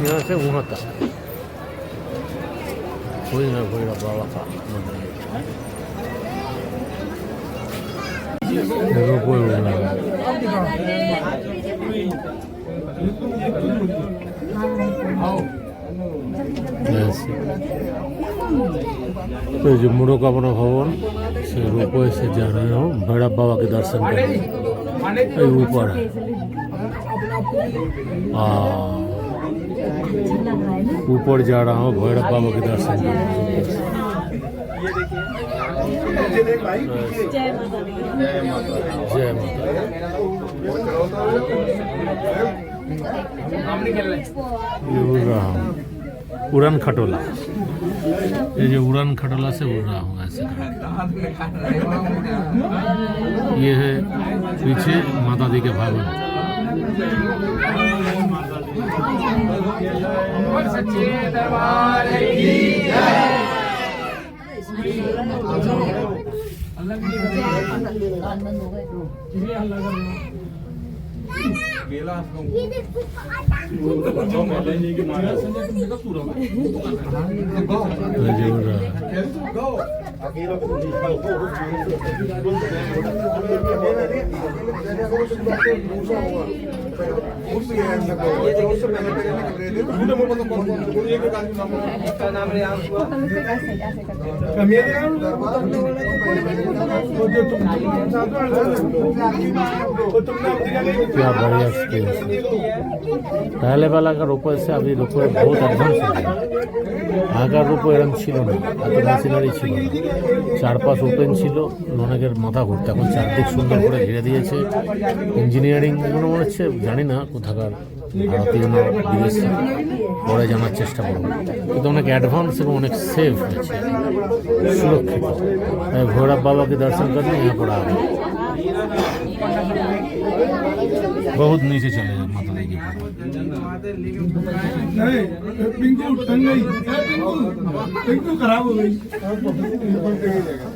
Diyor ise bunu da. Kuyruğa kuyruğa bağla Bunu koyuyorlar. તો જમણો કાપનો હવન શ્રી રૂપો છે જાણ્યો ભૈરવ બાબા કે દર્શન કરે ઉપર ऊपर है हाँ ऊपर जा रहा हूँ भैरव बाबा के दर्शन करने जय माता ये उड़ रहा हूँ उड़न खटोला ये जो उड़न खटोला से उड़ रहा हूँ ऐसे ये है पीछे माता दी के भवन ये जो उड़ रहा है क्या बढ़िया एक्सपीरियंस पहले वाला का रोपवे से अभी रोपवे बहुत एडवांस हो गया আগের রূপে এরকম ছিল না এত মেশিনারি ছিল না চারপাশ ওপেন ছিল অনেকের মাথা ঘুরতে এখন চারদিক সুন্দর করে ঘিরে দিয়েছে ইঞ্জিনিয়ারিং এগুলো মনে হচ্ছে জানি না কোথাকার ভারতীয় না বিদেশি পরে জানার চেষ্টা করবো কিন্তু অনেক অ্যাডভান্স এবং অনেক সেফ হয়েছে সুরক্ষিত তাই ভৈরব বাবাকে দর্শন করলে यहाँ पर आ गए बहुत नीचे चले जाओ माता दी की नहीं पिंकू टंग गई ए, पिंकू पिंकू खराब हो गई आ गए हाँ,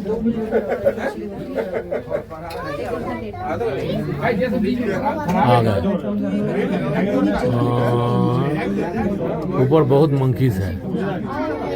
ऊपर बहुत मंकीज है।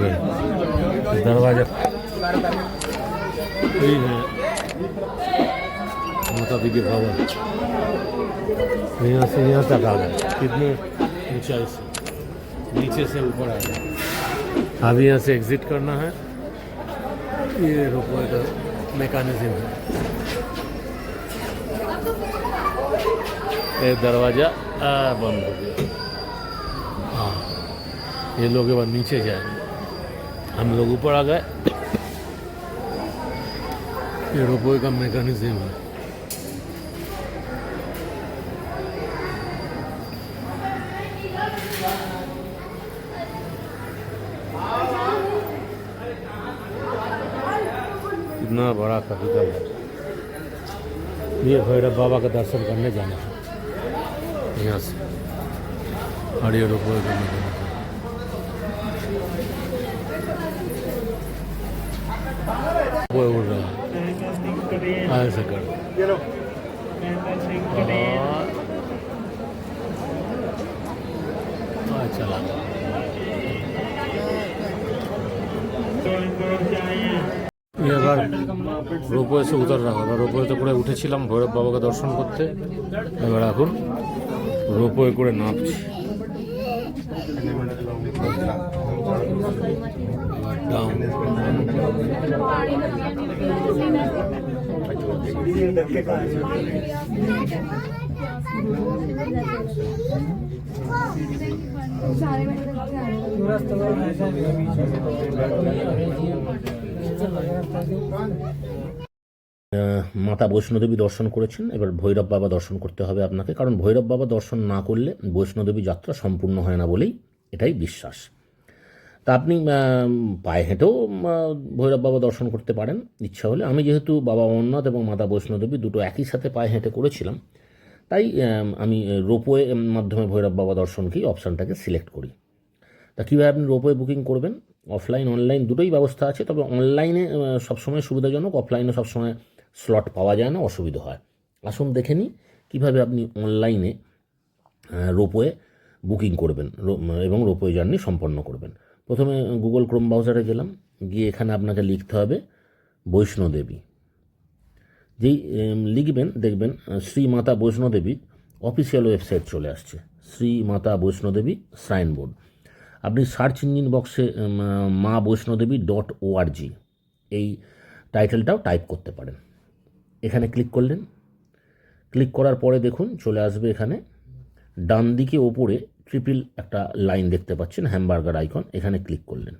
गए। दरवाज़ा। यही है। माता दी के भवन। यहाँ से यहाँ तक आ गए। कितने? ऊंचाई से नीचे से ऊपर आ गए। अभी यहाँ से एग्जिट करना है। ये रोपवे का मैकेनिज्म है। ये दरवाज़ा बंद हो गया। हाँ ये लोग नीचे जाए हम लोग ऊपर आ गए। ये रोपवे का मैकेनिज्म है। इतना बड़ा कैपिटल है। ये भैरव बाबा का दर्शन करने जाना है। ঠিক আছে। হাড়িয়ার উপরে उड़ रहा है ऐसा कर चला আমি আবার রোপওয়েসে উতার রাখা। উঠেছিলাম ভৈরব বাবাকে দর্শন করতে। এবার এখন রোপওয়ে করে নামছি মাতা বৈষ্ণোদেবী দর্শন করেছেন। এবার ভৈরব বাবা দর্শন করতে হবে আপনাকে। কারণ ভৈরব বাবা দর্শন না করলে বৈষ্ণোদেবী যাত্রা সম্পূর্ণ হয় না বলেই এটাই বিশ্বাস। তা আপনি পায়ে হেঁটেও ভৈরব বাবা দর্শন করতে পারেন। ইচ্ছা হলে আমি যেহেতু বাবা অমরনাথ এবং মাতা বৈষ্ণোদেবী দুটো একই সাথে পায়ে হেঁটে করেছিলাম, তাই আমি রোপওয়ে মাধ্যমে ভৈরব বাবা দর্শনকেই অপশানটাকে সিলেক্ট করি। তা কীভাবে আপনি রোপওয়ে বুকিং করবেন? অফলাইন, অনলাইন দুটোই ব্যবস্থা আছে। তবে অনলাইনে সবসময় সুবিধাজনক, অফলাইনে সবসময় স্লট পাওয়া যায় না, অসুবিধা হয়। আসুন দেখে নিই কীভাবে আপনি অনলাইনে রোপওয়ে বুকিং করবেন এবং রোপওয়ে জার্নি সম্পন্ন করবেন। প্রথমে গুগল ক্রোম ব্রাউজারে গেলাম, গিয়ে এখানে আপনাকে লিখতে হবে বৈষ্ণোদেবী যেই লিখবেন, দেখবেন শ্রী মাতা বৈষ্ণোদেবী অফিসিয়াল ওয়েবসাইট চলে আসছে, শ্রী মাতা বৈষ্ণোদেবী শ্রাইন বোর্ড আপনি সার্চ ইঞ্জিন বক্সে মা বৈষ্ণোদেবী ডট ওআরজি এই টাইটেলটাও টাইপ করতে পারেন। এখানে ক্লিক করলেন। ক্লিক করার পরে দেখুন, চলে আসবে এখানে। ডান দিকে ওপরে ট্রিপল একটা লাইন দেখতে পাচ্ছেন হ্যামবার্গার আইকন এখানে ক্লিক করলেন।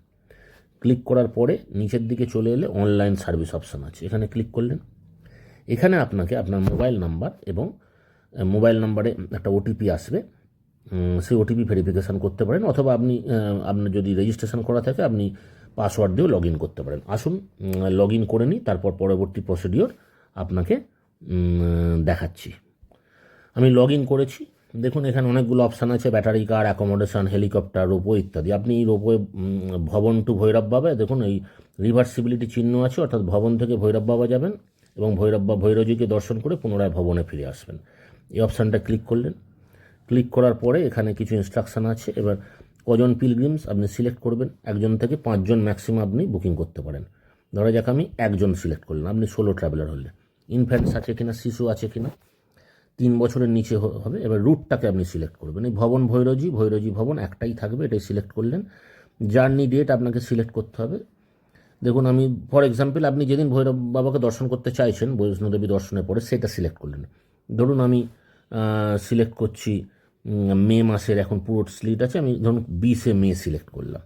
ক্লিক করার পরে নিচের দিকে চলে এলে অনলাইন সার্ভিস অপশান আছে, এখানে ক্লিক করলেন। এখানে আপনাকে আপনার মোবাইল নাম্বার এবং মোবাইল নাম্বারে একটা ওটিপি আসবে। সেই ওটিপি ভেরিফিকেশান করতে পারেন, অথবা আপনি আপনার যদি রেজিস্ট্রেশন করা থাকে, আপনি পাসওয়ার্ড দিয়েও লগ ইন করতে পারেন। আসুন লগ ইন করে নিই, তারপর পরবর্তী প্রসিডিওর আপনাকে দেখাচ্ছি। আমি লগ ইন করেছি। দেখুন, এখানে অনেকগুলো অপশান আছে battery car accommodation helicopter ropeway ইত্যাদি। আপনি রোপোয়ে ভবন টু ভৈরব বাবা, দেখুন, এই রিভার্সিবিলিটি চিহ্ন আছে, অর্থাৎ ভবন থেকে ভৈরব বাবা যাবেন এবং ভৈরব বা ভৈরবীকে দর্শন করে পুনরায় ভবনে ফিরে আসবেন। এই অপশানটা ক্লিক করলেন। ক্লিক করার পরে এখানে কিছু ইনস্ট্রাকশান আছে। এবার কজন পিলগ্রিমস আপনি সিলেক্ট করবেন। একজন থেকে পাঁচজন ম্যাক্সিমাম আপনি বুকিং করতে পারেন। ধরা যাক আমি একজন সিলেক্ট করলাম আপনি ষোলো ট্রাভেলার হলে ইনফ্যান্টস আছে কিনা, শিশু আছে কিনা, তিন বছরের নিচে হবে। এবার রুটটাকে আপনি সিলেক্ট করবেন। এই ভবন ভৈরজি ভৈরজি ভবন একটাই থাকবে, এটাই সিলেক্ট করলেন। জার্নি ডেট আপনাকে সিলেক্ট করতে হবে। দেখুন, আমি ফর এক্সাম্পল আপনি যেদিন ভৈরব বাবাকে দর্শন করতে চাইছেন বৈষ্ণোদেবী দর্শনের পরে সেটা সিলেক্ট করলেন। ধরুন আমি সিলেক্ট করছি মে মাসের এখন পুরো স্লিট আছে, আমি ধরুন বিশে মে সিলেক্ট করলাম।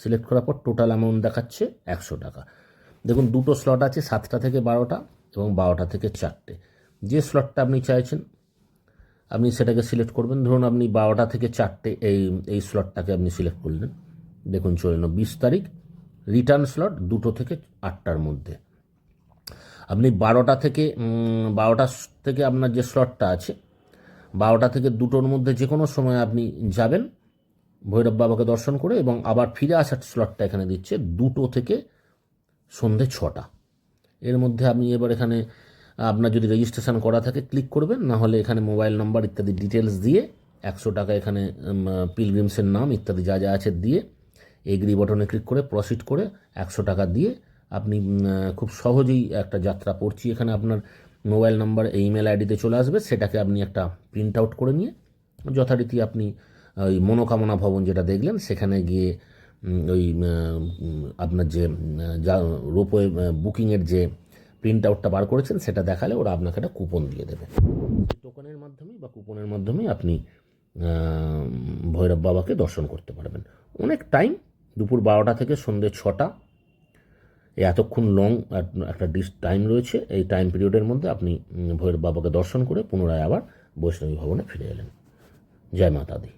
সিলেক্ট করার পর টোটাল অ্যামাউন্ট দেখাচ্ছে একশো টাকা। দেখুন, দুটো স্লট আছে, সাতটা থেকে বারোটা। এবং বারোটা থেকে চারটে। যে স্লটটা আপনি চাইছেন, আপনি সেটাকে সিলেক্ট করবেন। ধরুন আপনি বারোটা থেকে চারটে এই এই স্লটটাকে আপনি সিলেক্ট করলেন। দেখুন, চলে বিশ তারিখ রিটার্ন স্লট দুটো থেকে আটটার মধ্যে। আপনি বারোটা থেকে বারোটা থেকে আপনার যে স্লটটা আছে, বারোটা থেকে দুটোর মধ্যে যে কোনো সময় আপনি যাবেন ভৈরব বাবাকে দর্শন করে এবং আবার ফিরে আসার স্লটটা এখানে দিচ্ছে দুটো থেকে সন্ধে ছটা। এর মধ্যে আপনি এবার এখানে, আপনার যদি রেজিস্ট্রেশন করা থাকে ক্লিক করবেন, না হলে এখানে মোবাইল নাম্বার ইত্যাদি ডিটেলস দিয়ে একশো টাকা এখানে পিলগ্রিমসের নাম ইত্যাদি যা যা আছে দিয়ে এগ্রি বটনে ক্লিক করে প্রসিড করে একশো টাকা দিয়ে আপনি খুব সহজেই একটা যাত্রা পড়ছি। এখানে আপনার মোবাইল নাম্বার ইমেল আইডিতে চলে আসবে। সেটাকে আপনি একটা প্রিন্ট আউট করে নিয়ে যথারীতি আপনি, ওই মনোকামনা ভবন যেটা দেখলেন, সেখানে গিয়ে ওই আপনার যে যা রোপওয়ে বুকিংয়ের যে প্রিন্ট আউটটা বার করেছেন, সেটা দেখালে ওরা আপনাকে একটা কুপন দিয়ে দেবে। টোকনের মাধ্যমেই বা কুপনের মাধ্যমে আপনি ভৈরব বাবাকে দর্শন করতে পারবেন। অনেক টাইম দুপুর বারোটা থেকে সন্ধ্যে ছটা এতক্ষণ লং একটা ডিস টাইম রয়েছে, এই টাইম পিরিয়ডের মধ্যে আপনি ভৈরব বাবাকে দর্শন করে পুনরায় আবার বৈষ্ণবী ভবনে ফিরে এলেন। জয় মাতা দি